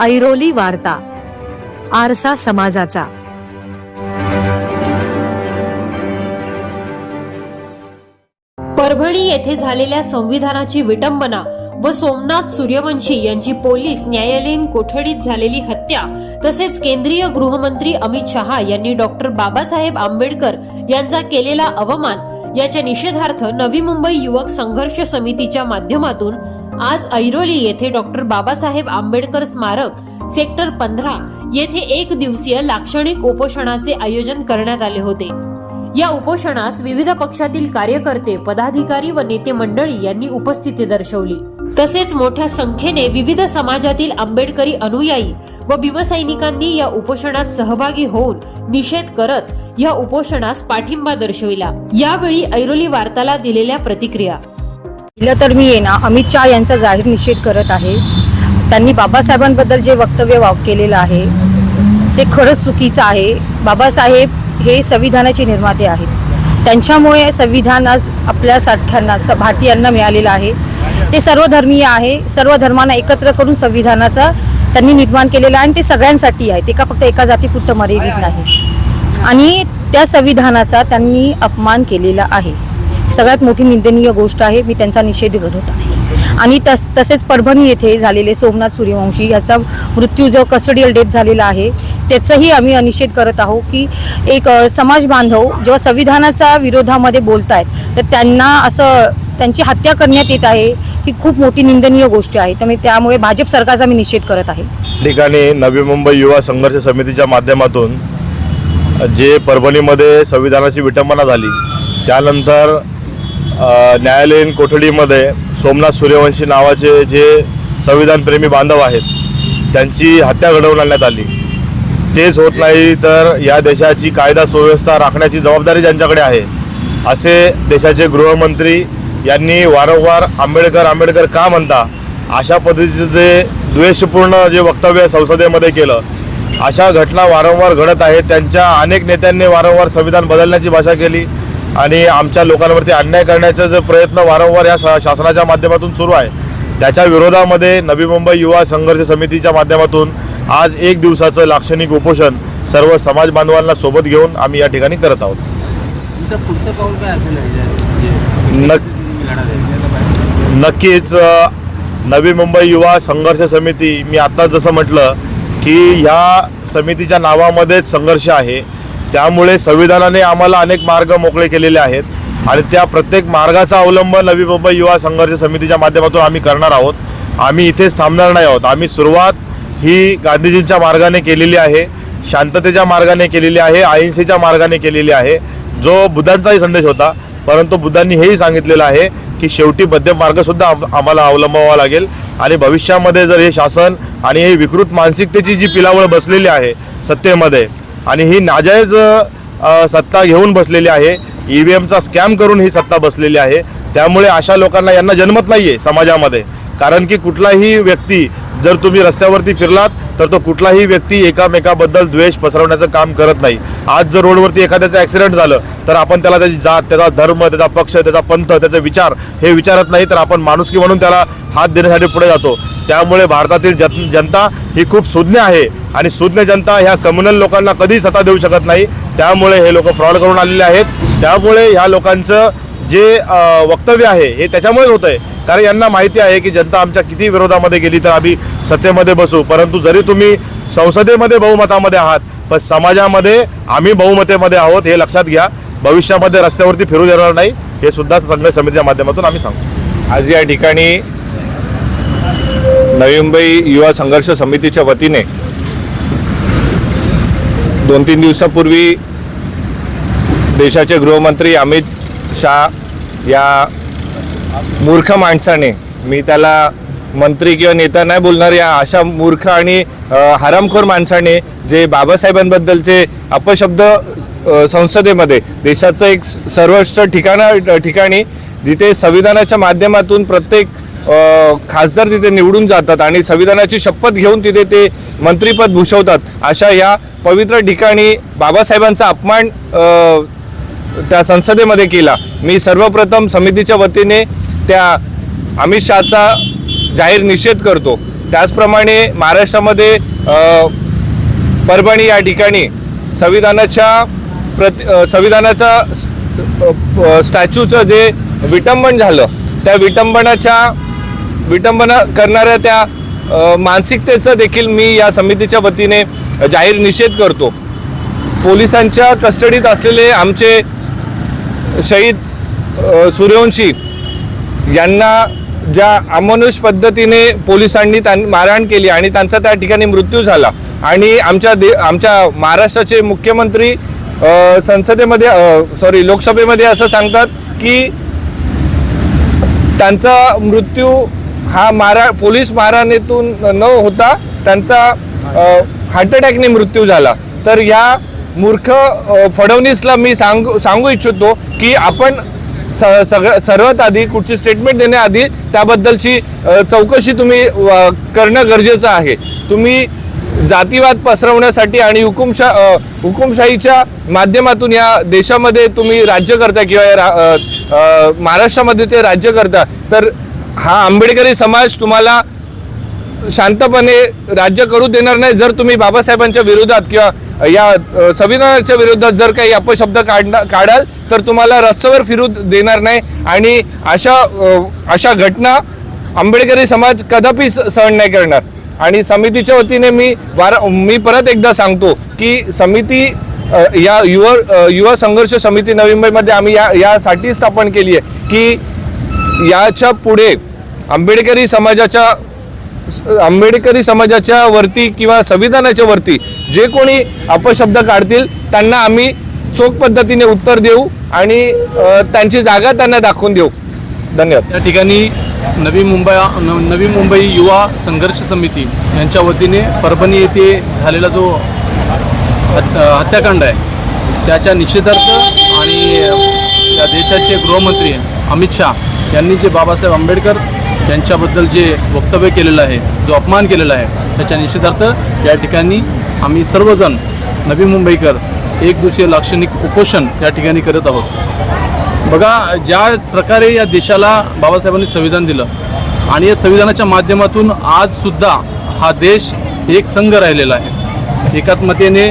ऐरोली वार्ता आरसा समाजाचा. परभणी येथे झालेल्या संविधानाची विटंबना व सोमनाथ सूर्यवंशी यांची पोलीस न्यायालयीन कोठडीत झालेली हत्या तसेच केंद्रीय गृहमंत्री अमित शहा यांनी डॉक्टर बाबासाहेब आंबेडकर यांचा केलेला अवमान याच्या निषेधार्थ नवी मुंबई युवक संघर्ष समितीच्या माध्यमातून आज ऐरोली येथे डॉक्टर बाबासाहेब आंबेडकर स्मारक सेक्टर पंधरा येथे एक दिवसीय लाक्षणिक उपोषणाचे आयोजन करण्यात आले होते. या उपोषणास विविध पक्षातील कार्यकर्ते पदाधिकारी व नेते मंडळी यांनी उपस्थिती दर्शवली. तसेच मोठ्या संख्येने विविध समाजातील आंबेडकरी अनुयायी व भीमसैनिकांनी या उपोषणात सहभागी होऊन निषेध करत या उपोषणास पाठिंबा दर्शविला. यावेळी ऐरोली वार्ताला दिलेल्या प्रतिक्रिया पहिलं तर मी आहे ना अमित शहा यांचा जाहीर निषेध करत आहे. त्यांनी बाबासाहेबांबद्दल जे वक्तव्य वाव केलेलं आहे ते खरंच चुकीचं आहे. बाबासाहेब हे संविधानाचे निर्माते आहेत. त्यांच्यामुळे संविधान आज आपल्या सारख्यांना स भारतीयांना मिळालेलं आहे. ते सर्वधर्मीय आहे. सर्व धर्मांना एकत्र करून संविधानाचा त्यांनी निर्माण केलेलं आहे आणि ते सगळ्यांसाठी आहे. ते का फक्त एका जातीपुरतं मर्यादित नाही. आणि त्या संविधानाचा त्यांनी अपमान केलेला आहे. सगळ्यात मोठी निंदनीय गोष्ट आहे मी त्यांचा निषेध करत आहे आणि तस तसेच परभणी येथे झालेले सोमनाथ सूर्यवंशी याचा मृत्यू जो कस्टडियल डेथ झालेला आहे. त्याचाही आम्ही निषेध करत आहोत की एक समाज बांधव जेव्हा संविधानाचा विरोधामध्ये बोलत आहेत तर त्यांना असं त्यांची हत्या करण्यात येत आहे ही खूप मोठी निंदनीय गोष्ट आहे. त्यामुळे त्यामुळे भाजप सरकारचा मी निषेध करत आहे. ठिकाणी नवी मुंबई युवा संघर्ष समितीच्या माध्यमातून जे परभणीमध्ये संविधानाची विटंबना झाली त्यानंतर न्यायालयीन कोठडीमध्ये सोमनाथ सूर्यवंशी नावाचे जे संविधानप्रेमी बांधव आहेत त्यांची हत्या घडवून आणण्यात आली. तेच होत नाही तर या देशाची कायदा सुव्यवस्था राखण्याची जबाबदारी ज्यांच्याकडे आहे असे देशाचे गृहमंत्री यांनी वारंवार आंबेडकर आंबेडकर का म्हणता अशा पद्धतीचे जे द्वेषपूर्ण जे वक्तव्य संसदेमध्ये केलं अशा घटना वारंवार घडत आहेत त्यांच्या अनेक नेत्यांनी वारंवार संविधान बदलण्याची भाषा केली आणि आमच्या लोकांवरती अन्याय करण्याचा जो प्रयत्न वारंवार या शा- शासनाच्या माध्यमातून सुरू आहे त्याच्या विरोधामध्ये नवी मुंबई युवा संघर्ष समितीच्या माध्यमातून आज एक दिवसाचं लाक्षणिक उपोषण सर्व समाज बांधवांना सोबत घेऊन आम्ही या ठिकाणी करत आहोत. म्हणजे नक नक्कीच नवी मुंबई युवा संघर्ष समिती मी आत्ताच जसं म्हटलं की ह्या समितीच्या नावामध्येच संघर्ष आहे. त्यामुळे संविधानाने आम्हाला अनेक मार्ग मोकळे केलेले आहेत आणि त्या प्रत्येक मार्गाचा अवलंब नवी मुंबई युवा संघर्ष समितीच्या माध्यमातून आम्ही करणार आहोत. आम्ही इथेच थांबणार नाही आहोत. आम्ही सुरुवात ही गांधीजींच्या मार्गाने केलेली आहे शांततेच्या मार्गाने केलेली आहे अहिंसेच्या मार्गाने केलेली आहे. जो बुद्धांचाही संदेश होता परंतु बुद्धांनी हेही सांगितलेलं आहे की शेवटी मध्यम मार्गसुद्धा आम- आम्हाला अवलंबावा लागेल. आणि भविष्यामध्ये जर हे शासन आणि हे विकृत मानसिकतेची जी पिलावळ बसलेली आहे सत्तेमध्ये आणि ही नाजायज सत्ता घेऊन बसलेली आहे. ई व्ही एमचा स्कॅम करून ही सत्ता बसलेली आहे. त्यामुळे अशा लोकांना यांना जन्मत नाही आहे समाजामध्ये. कारण की कुठलाही व्यक्ती जर तुम्ही रस्त्यावरती फिरलात तर तो कुठलाही व्यक्ती एकामेकाबद्दल द्वेष पसरवण्याचं काम करत नाही. आज जर रोडवरती एखाद्याचं ॲक्सिडेंट झालं तर आपण त्याला त्याची जात त्याचा धर्म त्याचा पक्ष त्याचा पंथ त्याचे विचार हे विचारत नाही तर आपण माणुसकी म्हणून त्याला हात देण्यासाठी पुढे जातो. त्यामुळे भारतातील जन जनता ही खूप सुज्ञ आहे आणि सुज्ञ जनता ह्या कम्युनल लोकांना कधीही सत्ता देऊ शकत नाही. त्यामुळे हे लोक फ्रॉड करून आलेले आहेत. त्यामुळे ह्या लोकांचं जे वक्तव्य आहे हे त्याच्यामुळेच होतं आहे कारण यांना माहिती आहे की जनता आमच्या किती विरोधामध्ये गेली तर आम्ही सत्तेमध्ये बसू. परंतु जरी तुम्ही संसदेमध्ये बहुमतामध्ये आहात पण समाजामध्ये आम्ही बहुमतेमध्ये आहोत हे लक्षात घ्या. भविष्यामध्ये रस्त्यावरती फिरू देणार नाही हे सुद्धा संघ समितीच्या माध्यमातून आम्ही सांगतो. आज या ठिकाणी नवी मुंबई युवा संघर्ष समितीच्या वतीने दोन तीन दिवसापूर्वी देशाचे गृहमंत्री अमित शाह या मूर्ख माणसाने मी त्याला मंत्री किंवा नेता नाही बोलणार या अशा मूर्ख आणि हरामखोर माणसाने जे बाबासाहेबांबद्दलचे अपशब्द संसदेमध्ये देशाचं एक सर्वोच्च ठिकाणा ठिकाणी जिथे संविधानाच्या माध्यमातून प्रत्येक खासदार तिथे निवडून जातात आणि संविधानाची शपथ घेऊन तिथे ते मंत्रीपद भूषवतात अशा या पवित्र ठिकाणी बाबासाहेबांचा अपमान त्या संसदेमध्ये केला. मी सर्वप्रथम समितीच्या वतीने त्या अमित शहाचा जाहीर निषेध करतो. त्याचप्रमाणे महाराष्ट्रामध्ये परभणी या ठिकाणी संविधानाच्या प्रति संविधानाचा स्टॅच्यूचं जे विटंबन झालं त्या विटंबनाच्या विटंबना करणाऱ्या त्या मानसिकतेचं देखील मी या समितीच्या वतीने जाहीर निषेध करतो. पोलिसांच्या कस्टडीत असलेले आमचे शहीद सूर्यवंशी यांना ज्या अमानुष पद्धतीने पोलिसांनी त्यां मारहाण केली आणि त्यांचा त्या ठिकाणी मृत्यू झाला. आणि आमच्या दे आमच्या महाराष्ट्राचे मुख्यमंत्री संसदेमध्ये सॉरी लोकसभेमध्ये असं सांगतात की त्यांचा मृत्यू हा मारा पोलीस मारहाणीतून न होता त्यांचा हार्ट अटॅकने मृत्यू झाला. तर या मूर्ख फडणवीसला मी सांगू सांगू इच्छितो की आपण स- सर्वात आधी कुठची स्टेटमेंट देण्याआधी त्याबद्दलची चौकशी तुम्ही करणं गरजेचं आहे. तुम्ही जातीवाद पसरवण्यासाठी आणि हुकुमशा हुकुमशाहीच्या माध्यमातून या देशामध्ये तुम्ही राज्य करता किंवा या रा- महाराष्ट्रामध्ये ते राज्य करता तर हा आंबेडकरी समाज तुम्हाला शांतपणे राज्य करू देणार नाही जर तुम्ही बाबासाहेबांच्या विरोधात किंवा या संविधानाच्या विरोधात जर काही अपशब्द काढणार काढाल तर तुम्हाला रस्त्यावर फिरू देणार नाही. आणि अशा अशा घटना आंबेडकरी समाज कदापि स- सहन नाही करणार. आणि समितीच्या वतीने मी वार मी परत एकदा सांगतो की समिती या युवा युवा संघर्ष समिती नवी मुंबईमध्ये आम्ही या यासाठी स्थापन केली आहे की याच्यापुढे आंबेडकरी समाजाच्या आंबेडकरी समाजाच्या वरती किंवा संविधानाच्या वरती जे कोणी अपशब्द काढतील त्यांना आम्ही चोख पद्धतीने उत्तर देऊ आणि त्यांची जागा त्यांना दाखवून देऊ. धन्यवाद. या ठिकाणी नवी मुंबई न- नवी मुंबई युवा संघर्ष समिती यांच्या वतीने परभणी येथे झालेला जो हत्याकांड आहे त्याच्या निषेधार्थ आणि या देशाचे गृहमंत्री अमित शाह यांनी जे बाबासाहेब आंबेडकर यांच्याबद्दल जे वक्तव्य केलेलं आहे जो अपमान केलेला आहे त्याच्या निषेधार्थ या ठिकाणी आम्ही सर्वजण नवी मुंबईकर एक दिवसीय लाक्षणिक उपोषण या ठिकाणी करत आहोत. बघा ज्या प्रकारे या देशाला बाबासाहेबांनी संविधान दिलं आणि या संविधानाच्या माध्यमातून आजसुद्धा हा देश एक संघ राहिलेला आहे. एकात्मतेने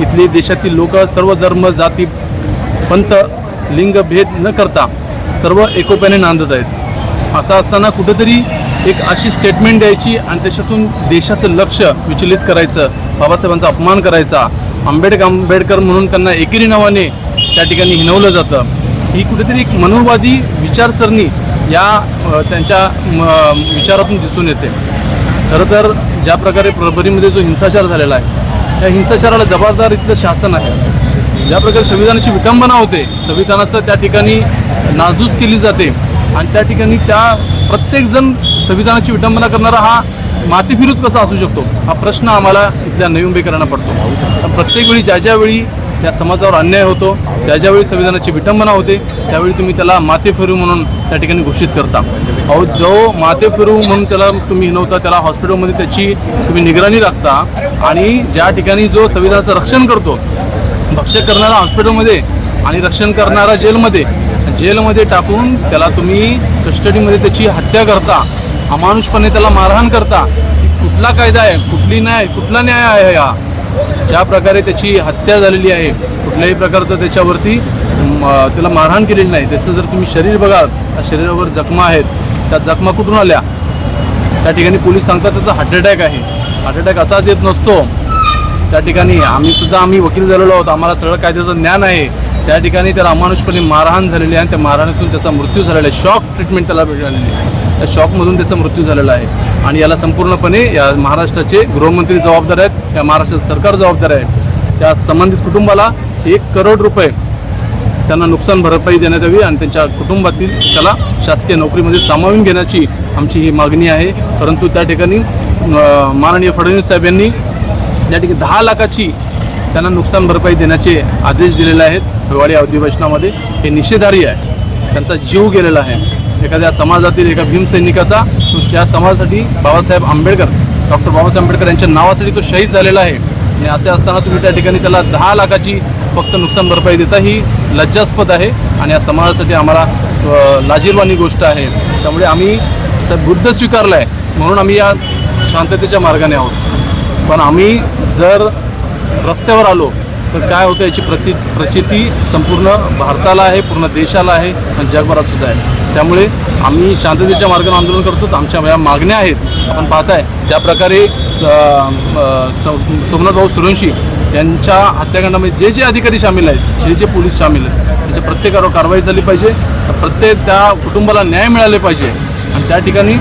इथली देशातील लोक सर्व धर्म जाती पंत लिंग भेद न करता सर्व एकोप्याने नांदत आहेत. असं असताना कुठंतरी एक अशी स्टेटमेंट द्यायची आणि त्याच्यातून देशाचं लक्ष विचलित करायचं बाबासाहेबांचा अपमान करायचा. आंबेडकर आंबेडकर म्हणून त्यांना एकेरी नावाने त्या ठिकाणी हिनवलं जातं. ही कुठेतरी एक मनोवादी विचारसरणी या त्यांच्या म, विचारातून दिसून येते. खरं तर ज्या प्रकारे परभणीमध्ये जो हिंसाचार झालेला आहे त्या हिंसाचाराला जबाबदार इथलं शासन आहे. ज्या प्रकारे संविधानाची विटंबना होते संविधानाचं त्या ठिकाणी नाजूस केली जाते आणि त्या ठिकाणी त्या प्रत्येकजण संविधानाची विटंबना करणारा हा मातीफिरूच कसा असू शकतो? हा प्रश्न आम्हाला इथल्या नवी मुंबईकरांना पडतो. तर प्रत्येक वेळी ज्या ज्यावेळी त्या समाजावर अन्याय होतो ज्या ज्यावेळी संविधानाची विटंबना होते त्यावेळी तुम्ही त्याला माते फिरू म्हणून त्या ठिकाणी घोषित करता. अहो जो माते फिरू म्हणून त्याला तुम्ही हिनवता त्याला हॉस्पिटलमध्ये त्याची तुम्ही निगराणी राखता आणि ज्या ठिकाणी जो संविधानाचं रक्षण करतो भक्ष्य करणारा हॉस्पिटलमध्ये आणि रक्षण करणारा जेलमध्ये जेलमध्ये टाकून त्याला तुम्ही कस्टडीमध्ये त्याची हत्या करता. अमानुषपणे त्याला मारहाण करता कुठला कायदा आहे कुठली न्याय कुठला न्याय आहे हा? ज्या प्रकारे त्याची हत्या झालेली आहे कुठल्याही प्रकारचं त्याच्यावरती त्याला मारहाण केलेली नाही. त्याचं जर तुम्ही शरीर बघाल त्या शरीरावर जखमा आहेत त्या जखमा कुठून आल्या? त्या ठिकाणी पोलीस सांगतात त्याचा हार्ट अटॅक आहे. हार्ट अटॅक असाच येत नसतो. त्या ठिकाणी आम्हीसुद्धा आम्ही वकील झालेलो आहोत. आम्हाला सगळं कायद्याचं ज्ञान आहे. त्या ठिकाणी त्याला अमानुषपणे मारहाण झालेली आहे आणि त्या मारहाणीतून त्याचा मृत्यू झालेला आहे. शॉक ट्रीटमेंट त्याला मिळालेली आहे. त्या शॉकमधून त्याचा मृत्यू झालेला आहे. आणि याला संपूर्णपणे या महाराष्ट्राचे गृहमंत्री जबाबदार आहेत या महाराष्ट्राचं सरकार जबाबदार आहे. त्या संबंधित कुटुंबाला एक करोड रुपये त्यांना नुकसान भरपाई देण्यात यावी आणि त्यांच्या कुटुंबातील त्याला शासकीय नोकरीमध्ये सामावून घेण्याची आमची ही मागणी आहे. परंतु त्या ठिकाणी माननीय फडणवीस साहेब यांनी या ठिकाणी दहा लाखाची त्यांना नुकसान भरपाई देण्याचे आदेश दिलेले आहेत. हिवाळी अधिवेशनामध्ये हे निषेधारी आहे. त्यांचा जीव गेलेला आहे. एखाद्या समाजातील एका भीमसैनिकाचा तो या समाजासाठी बाबासाहेब आंबेडकर डॉक्टर बाबासाहेब आंबेडकर यांच्या नावासाठी तो शहीद झालेला आहे. आणि असे असताना तुम्ही त्या ठिकाणी त्याला दहा लाखाची फक्त नुकसान भरपाई देता ही लज्जास्पद आहे. आणि या समाजासाठी आम्हाला लाजीरवाणी गोष्ट आहे. त्यामुळे आम्ही बुद्ध स्वीकारला आहे म्हणून आम्ही या शांततेच्या मार्गाने आहोत. पण आम्ही जर रस्त्यावर आलो तर काय होतं याची प्रति प्रचिती संपूर्ण भारताला आहे पूर्ण देशाला आहे आणि जगभरात सुद्धा आहे. त्यामुळे आम्ही शांततेच्या मार्गाने आंदोलन करतो आमच्या या मागण्या आहेत. आपण पाहताय ज्या प्रकारे सोमनाथ भाऊ सोमनाथभाऊ सुरवंशी यांच्या हत्याकांडामध्ये जे जे अधिकारी सामील आहेत जे जे पोलीस सामील आहेत त्यांच्या प्रत्येकावर कारवाई झाली पाहिजे. प्रत्येक त्या कुटुंबाला न्याय मिळाले पाहिजे. आणि त्या ठिकाणी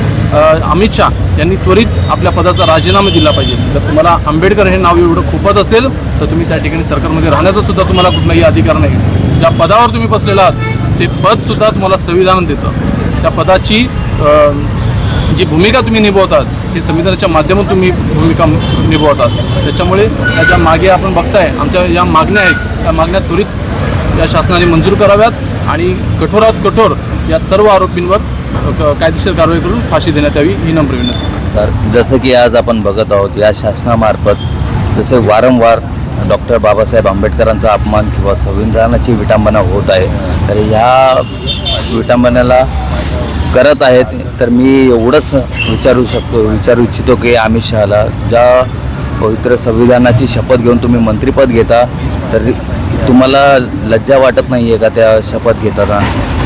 अमित शहा यांनी त्वरित आपल्या पदाचा राजीनामा दिला पाहिजे. जर तुम्हाला आंबेडकर हे नाव एवढं खूपच असेल तर तुम्ही त्या ठिकाणी सरकारमध्ये राहण्याचा सुद्धा तुम्हाला कुठलाही अधिकार नाही. ज्या पदावर तुम्ही बसलेला आहात ते पदसुद्धा तुम्हाला संविधान देतं. त्या पदाची जी भूमिका तुम्ही निभवतात हे संविधानाच्या माध्यमातून तुम्ही भूमिका निभवतात. त्याच्यामुळे त्याच्यामागे आपण बघताय आमच्या ज्या मागण्या आहेत त्या मागण्या त्वरित या शासनाने मंजूर कराव्यात आणि कठोरात कठोर या सर्व आरोपींवर कायदेशीर कारवाई करून फाशी देण्यात यावी ही नम्र विनंती. तर जसं की आज आपण बघत आहोत या शासनामार्फत जसे वारंवार डॉक्टर बाबासाहेब आंबेडकरांचा अपमान किंवा संविधानाची विटंबना होत आहे तर ह्या विटंबनेला करत आहेत तर मी एवढंच विचारू शकतो विचारू इच्छितो की अमित शहाला ज्या पवित्र संविधानाची शपथ घेऊन तुम्ही मंत्रिपद घेता तर तुम्हाला लज्जा वाटत नाही आहे का त्या शपथ घेताना?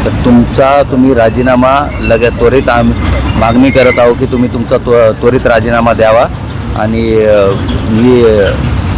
तर तुमचा तुम्ही राजीनामा लगेच त्वरित आम मागणी करत आहो की तुम्ही तुमचा त्व त्वरित राजीनामा द्यावा आणि मी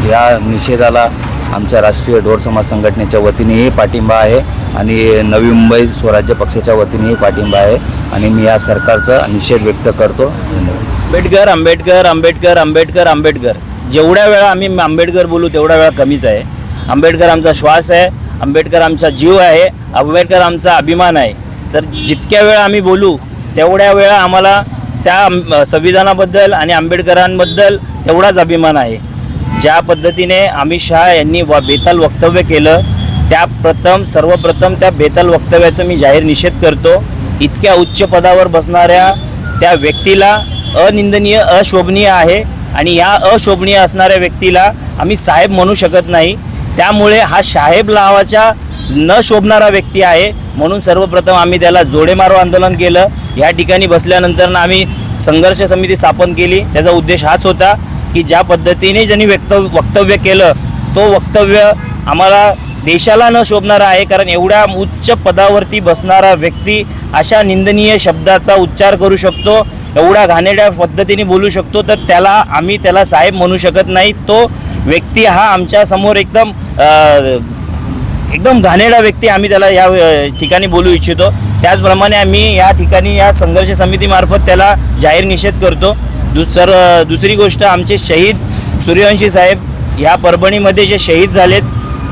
या निषेधाला आमच्या राष्ट्रीय ढोर समाज संघटनेच्या वतीनेही पाठिंबा आहे आणि नवी मुंबई स्वराज्य पक्षाच्या वतीनेही पाठिंबा आहे. आणि मी या सरकारचा निषेध व्यक्त करतो. धन्यवाद. आंबेडकर आंबेडकर आंबेडकर आंबेडकर आंबेडकर. जेवढ्या वेळा आम्ही आंबेडकर बोलू तेवढ्या वेळा कमीच आहे. आंबेडकर आमचा श्वास आहे आंबेडकर आमचा जीव आहे आंबेडकर आमचा अभिमान आहे. तर जितक्या वेळा आम्ही बोलू तेवढ्या वेळा आम्हाला त्या संविधानाबद्दल आणि आंबेडकरांबद्दल तेवढाच अभिमान आहे. ज्या पद्धतीने अमित शहा यांनी व बेताल वक्तव्य केलं त्या प्रथम सर्वप्रथम त्या बेताल वक्तव्याचा मी जाहीर निषेध करतो. इतक्या उच्च पदावर बसणाऱ्या त्या व्यक्तीला अनिंदनीय अशोभनीय आहे आणि या अशोभनीय असणाऱ्या व्यक्तीला आम्ही साहेब म्हणू शकत नाही. त्यामुळे हा साहेब नावाचा न शोभणारा व्यक्ती आहे. म्हणून सर्वप्रथम आम्ही त्याला जोडे मारो आंदोलन केलं. ह्या ठिकाणी बसल्यानंतर आम्ही संघर्ष समिती स्थापन केली. त्याचा उद्देश हाच होता. की ज्या पद्धतीने ज्यांनी व्यक्त वक्तव्य केलं तो वक्तव्य आम्हाला देशाला न शोभणारा आहे. कारण एवढ्या उच्च पदावरती बसणारा व्यक्ती अशा निंदनीय शब्दाचा उच्चार करू शकतो एवढ्या घाणेरड्या पद्धतीने बोलू शकतो तर त्याला आम्ही त्याला साहेब म्हणू शकत नाही. तो व्यक्ती हा आमच्यासमोर एकदम एकदम घाणेरडा व्यक्ती आम्ही त्याला या ठिकाणी बोलू इच्छितो. त्याचप्रमाणे आम्ही या ठिकाणी या संघर्ष समितीमार्फत त्याला जाहीर निषेध करतो. दुसर दुसरी गोष्ट आमचे शहीद सूर्यवंशी साहेब ह्या परभणीमध्ये जे शहीद झालेत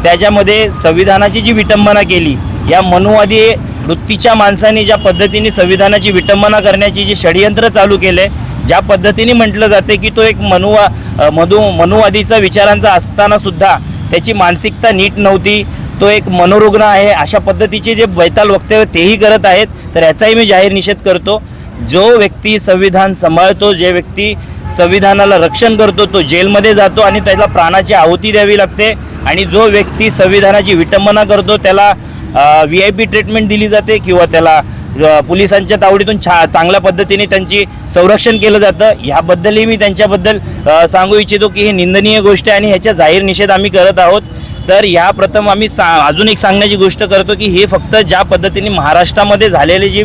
त्याच्यामध्ये संविधानाची जी विटंबना केली या मनुवादी वृत्तीच्या माणसाने ज्या पद्धतीने संविधानाची विटंबना करण्याची जी षडयंत्र चालू केले ज्या पद्धतीने म्हटलं जाते की तो एक मनुवा मधु मनुवादीचा विचारांचा असताना सुद्धा त्याची मानसिकता नीट नव्हती तो एक मनोरुग्ण आहे अशा पद्धतीचे जे बैताल वक्तव्य तेही करत आहेत तर याचाही मी जाहीर निषेध करतो. जो व्यक्ती संविधान सांभाळतो जे व्यक्ती संविधानाला रक्षण करतो तो जेलमध्ये जातो आणि त्याला प्राणाची आहुती द्यावी लागते. आणि जो व्यक्ती संविधानाची विटंबना करतो त्याला व्ही आय पी ट्रीटमेंट दिली जाते किंवा त्याला पोलिसांच्या तावडीतून छा चांगल्या पद्धतीने त्यांची संरक्षण केलं जातं. ह्याबद्दलही मी त्यांच्याबद्दल सांगू इच्छितो की ही निंदनीय गोष्ट आहे आणि ह्याचा जाहीर निषेध आम्ही करत आहोत. तर ह्या प्रथम आम्ही सा अजून एक सांगण्याची गोष्ट करतो की हे फक्त ज्या पद्धतीने महाराष्ट्रामध्ये झालेली जी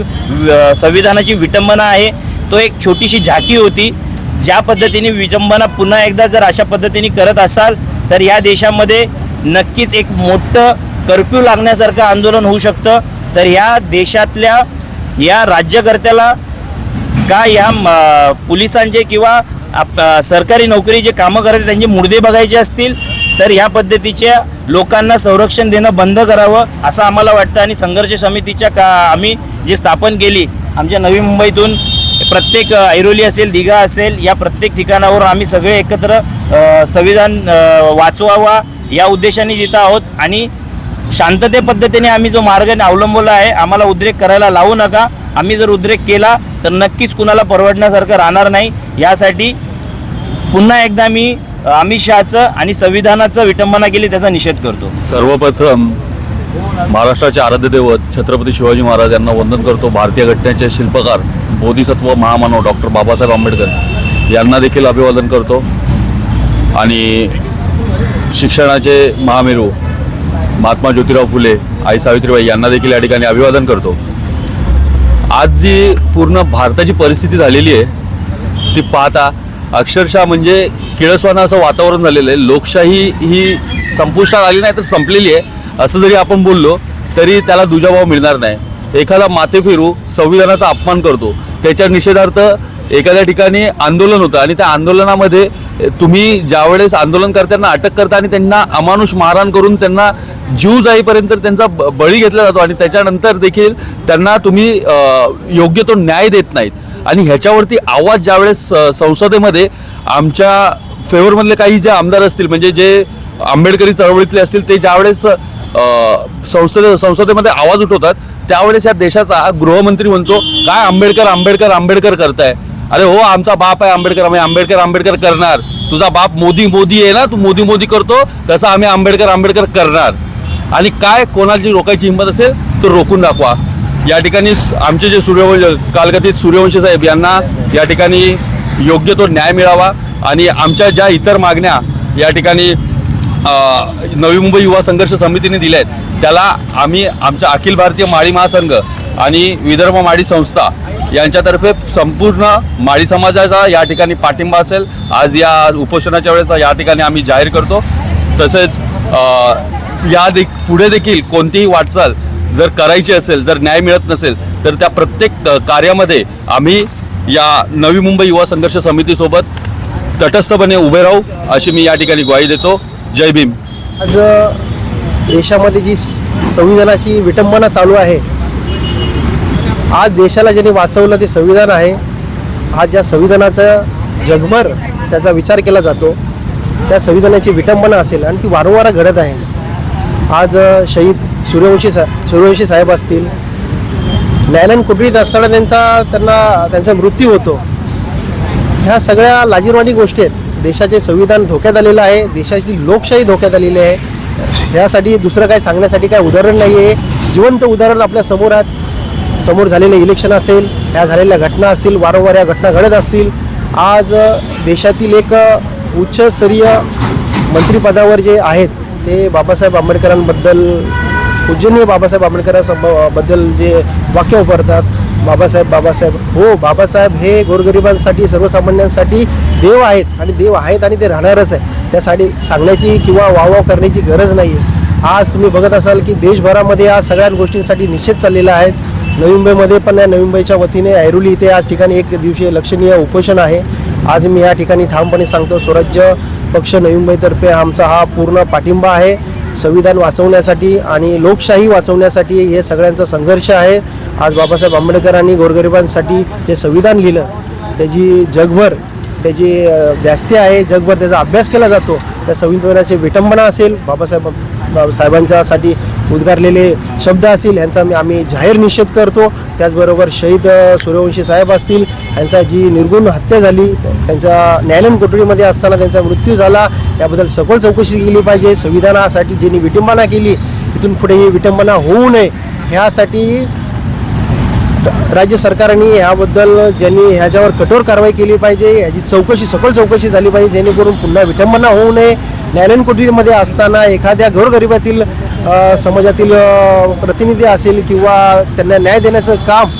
संविधानाची विटंबना आहे तो एक छोटीशी झाकी होती. ज्या पद्धतीने विटंबना पुन्हा एकदा जर अशा पद्धतीने करत असाल तर या देशामध्ये नक्कीच एक मोठं कर्फ्यू लागण्यासारखं आंदोलन होऊ शकतं. तर या देशातल्या या राज्यकर्त्याला का या म, पोलिसांचे किंवा आप सरकारी नोकरी जे कामं करायचे त्यांचे मुर्दे बघायचे असतील तर ह्या पद्धतीच्या लोकांना संरक्षण देणं बंद करावं असं आम्हाला वाटतं आणि संघर्ष समितीच्या का आम्ही जी स्थापन केली आमच्या नवी मुंबईतून प्रत्येक ऐरोली असेल दिघा असेल या प्रत्येक ठिकाणावर आम्ही सगळे एकत्र संविधान वाचवावा या उद्देशाने जिथं आहोत आणि शांतते पद्धतीने आम्ही जो मार्ग अवलंबला आहे आम्हाला उद्रेक करायला लावू नका. आम्ही जर उद्रेक केला तर नक्कीच कुणाला परवडण्यासारखं राहणार नाही. यासाठी पुन्हा एकदा मी अमित शहाचं आणि संविधानाचं विटंबना केली त्याचा निषेध करतो. सर्वप्रथम महाराष्ट्राचे आराध्य दैवत छत्रपती शिवाजी महाराज यांना वंदन करतो. भारतीय घटनेचे शिल्पकार बोधिसत्व महामानव डॉक्टर बाबासाहेब आंबेडकर यांना देखील अभिवादन करतो. आणि शिक्षणाचे महामेरू महात्मा ज्योतिराव फुले आई सावित्रीबाई यांना देखील या ठिकाणी अभिवादन करतो. आज जी पूर्ण भारताची परिस्थिती झालेली आहे ती पाहता अक्षरशः म्हणजे किळसवानं असं वातावरण झालेलं आहे. लोकशाही ही संपुष्टात आली नाही तर संपलेली आहे. असं जरी आपण बोललो तरी त्याला दुजाभाव मिळणार नाही. एखादा माथे फिरू संविधानाचा अपमान करतो. त्याच्या निषेधार्थ एखाद्या ठिकाणी आंदोलन होतं आणि त्या आंदोलनामध्ये तुम्ही ज्यावेळेस आंदोलनकर्त्यांना अटक करता आणि त्यांना अमानुष मारहाण करून त्यांना जीव जाईपर्यंत त्यांचा ब- बळी घेतला जातो आणि त्याच्यानंतर देखील त्यांना तुम्ही योग्य तो न्याय देत नाहीत. आणि ह्याच्यावरती आवाज ज्यावेळेस संसदेमध्ये आमच्या फेवरमधले काही जे आमदार असतील म्हणजे जे आंबेडकरी चळवळीतले असतील ते ज्यावेळेस संसदे संसदेमध्ये आवाज उठवतात त्यावेळेस या देशाचा गृहमंत्री म्हणतो काय आंबेडकर आंबेडकर आंबेडकर करताय? अरे हो आमचा बाप आहे आंबेडकर आम्ही आंबेडकर आंबेडकर करणार. तुझा बाप मोदी मोदी आहे ना तू मोदी मोदी करतो तसं आम्ही आंबेडकर आंबेडकर करणार. आणि काय कोणाची रोखायची हिंमत असेल तर रोखून दाखवा. या ठिकाणी आमचे जे सूर्यवंश कालगतीत सूर्यवंशी साहेब यांना या ठिकाणी योग्य तो न्याय मिळावा. आणि आमच्या ज्या इतर मागण्या या ठिकाणी नवी मुंबई युवा संघर्ष समितीने दिल्या आहेत त्याला आम्ही आमच्या अखिल भारतीय माळी महासंघ आणि विदर्भ माळी संस्था यांच्यातर्फे संपूर्ण माळी समाजाचा या ठिकाणी पाठिंबा असेल. आज या उपोषणाच्या वेळेस या ठिकाणी आम्ही जाहीर करतो. तसेच या दे पुढे देखील कोणतीही वाटचाल जर करायची असेल जर न्याय मिळत नसेल तर त्या प्रत्येक कार्यामध्ये आम्ही या नवी मुंबई युवा संघर्ष समितीसोबत तटस्थपणे उभे राहू अशी मी या ठिकाणी ग्वाही देतो. जय भीम. आज देशामध्ये जी संविधानाची विटंबना चालू आहे आज देशाला ज्यांनी वाचवलं ते संविधान आहे आज ज्या संविधानाचं जगभर त्याचा विचार केला जातो त्या संविधानाची विटंबना असेल आणि ती वारंवार घडत आहे. आज शहीद सूर्यवंशी सा सूर्यवंशी साहेब असतील न्यायालयीन कुटरीत असताना त्यांचा त्यांना त्यांचा मृत्यू होतो. ह्या सगळ्या लाजीरवाणी गोष्टी आहेत. देशाचे संविधान धोक्यात आलेलं आहे देशाची लोकशाही धोक्यात आलेली आहे. यासाठी दुसरं काय सांगण्यासाठी काय उदाहरण नाही आहे. जिवंत उदाहरण आपल्यासमोर आहेत. समोर झालेले इलेक्शन असेल ह्या झालेल्या घटना असतील वारंवार या घटना घडत असतील. आज देशातील एक उच्चस्तरीय मंत्रिपदावर जे आहेत ते बाबासाहेब आंबेडकरांबद्दल पूजनीय बाबासाहेब आंबेडकरांबद्दल जे वाक्य वापरतात बाबासाहेब बाबासाहेब. हो बाबासाहेब हे गोरगरिबांसाठी सर्वसामान्यांसाठी देव आहेत आणि देव आहेत आणि ते राहणारच आहे त्यासाठी सांगण्याची किंवा वाववाव करण्याची गरज नाही आहे आज तुम्ही बघत असाल की देशभरामध्ये आज सगळ्या गोष्टींसाठी निषेध चाललेला आहे. नवी मुंबईमध्ये पण या नवी मुंबईच्या वतीने ऐरोली इथे आज ठिकाणी एक दिवशीय लक्षणीय उपोषण आहे. आज मी या ठिकाणी ठामपणे सांगतो स्वराज्य पक्ष नवी मुंबईतर्फे आमचा हा पूर्ण पाठिंबा आहे. संविधान वाचवण्यासाठी आणि लोकशाही वाचवण्यासाठी हे सगळ्यांचा संघर्ष आहे. आज बाबासाहेब आंबेडकरांनी गोरगरिबांसाठी जे संविधान लिहिलं त्याची जगभर त्याची व्यास्ती आहे जगभर त्याचा अभ्यास केला जातो. त्या संविधानाची विटंबना असेल बाबासाहेब साहेबांच्यासाठी उद्गारलेले शब्द असतील यांचा आम्ही जाहीर निषेध करतो. त्याचबरोबर शहीद सूर्यवंशी साहेब असतील यांचा जी निर्गुण हत्या झाली त्यांच्या न्यायालयीन कोठडीमध्ये असताना त्यांचा मृत्यू झाला याबद्दल सखोल चौकशी केली पाहिजे. संविधानासाठी ज्यांनी विटंबना केली इथून पुढे ही विटंबना होऊ नये. ह्यासाठी राज्य सरकारने ह्याबद्दल ज्यांनी ह्याच्यावर कठोर कारवाई केली पाहिजे ह्याची चौकशी सखोल चौकशी झाली पाहिजे जेणेकरून पुन्हा विटंबना होऊ नये. न्यायालयीन कोठडीमध्ये असताना एखाद्या गोरगरिबातील समाजातील प्रतिनिधी असेल किंवा त्यांना न्याय देण्याचं काम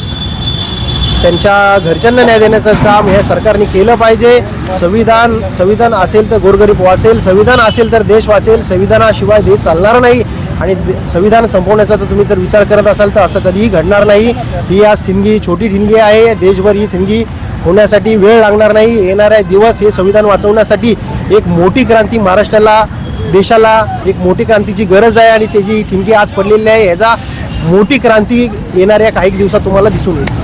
त्यांच्या घरच्यांना न्याय देण्याचं काम हे सरकारने केलं पाहिजे. संविधान संविधान असेल तर गोरगरीब वाचेल संविधान असेल तर देश वाचेल संविधानाशिवाय देश चालणार नाही. आणि संविधान संपवण्याचा तर तुम्ही जर विचार करत असाल तर असं कधीही घडणार नाही. ही आज ठिणगी छोटी ठिणगी आहे. देशभर ही ठिणगी होण्यासाठी वेळ लागणार नाही. येणारे दिवस हे संविधान वाचवण्यासाठी एक मोठी क्रांती महाराष्ट्राला देशाला एक मोठी क्रांतीची गरज आहे आणि त्याची ठिणगी आज पडलेली आहे. ह्याचा मोठी क्रांती येणाऱ्या काही दिवसात तुम्हाला दिसून येईल.